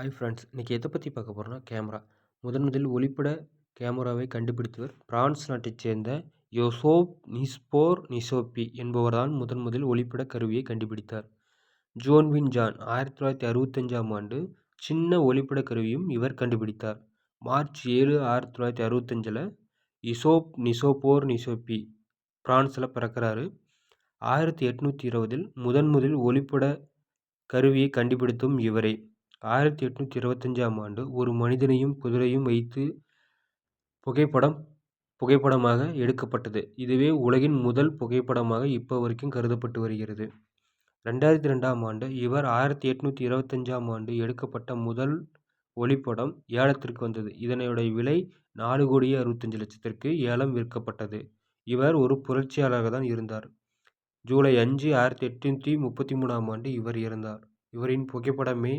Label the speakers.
Speaker 1: Hi friends இன்றைக்கி எதை பற்றி பார்க்க போகிறோன்னா கேமரா முதன் முதலில் ஒளிப்பட கேமராவை கண்டுபிடித்தவர் பிரான்ஸ் நாட்டைச் சேர்ந்த யோசோப் நிஸ்போர் நிசோப்பி என்பவர் தான் முதன் முதல் ஒளிப்பட கருவியை கண்டுபிடித்தார். ஜோன்வின் ஜான் ஆயிரத்தி தொள்ளாயிரத்தி அறுபத்தஞ்சாம் ஆண்டு சின்ன ஒளிப்பட கருவியும் இவர் கண்டுபிடித்தார். மார்ச் ஏழு ஆயிரத்தி தொள்ளாயிரத்தி அறுபத்தஞ்சில் இசோப் நிசோபோர் நிசோப்பி பிரான்ஸில் பிறக்கிறாரு. ஆயிரத்தி எட்நூற்றி இருபதில் முதன் முதல் ஒளிப்பட கருவியை கண்டுபிடித்தும் இவரே. ஆயிரத்தி எட்நூற்றி இருபத்தஞ்சாம் ஆண்டு ஒரு மனிதனையும் குதிரையும் வைத்து புகைப்படம் புகைப்படமாக எடுக்கப்பட்டது. இதுவே உலகின் முதல் புகைப்படமாக இப்போ வரைக்கும் கருதப்பட்டு வருகிறது. ரெண்டாயிரத்தி ரெண்டாம் ஆண்டு இவர் ஆயிரத்தி எட்நூற்றி இருபத்தஞ்சாம் ஆண்டு எடுக்கப்பட்ட முதல் ஒளிப்படம் ஏலத்திற்கு வந்தது. இதனுடைய விலை நாலு கோடியே அறுபத்தஞ்சு லட்சத்திற்கு ஏலம் விற்கப்பட்டது. இவர் ஒரு புரட்சியாளராக தான் இருந்தார். ஜூலை அஞ்சு ஆயிரத்தி எட்நூற்றி முப்பத்தி மூணாம் ஆண்டு இவர் இறந்தார். இவரின் புகைப்படமே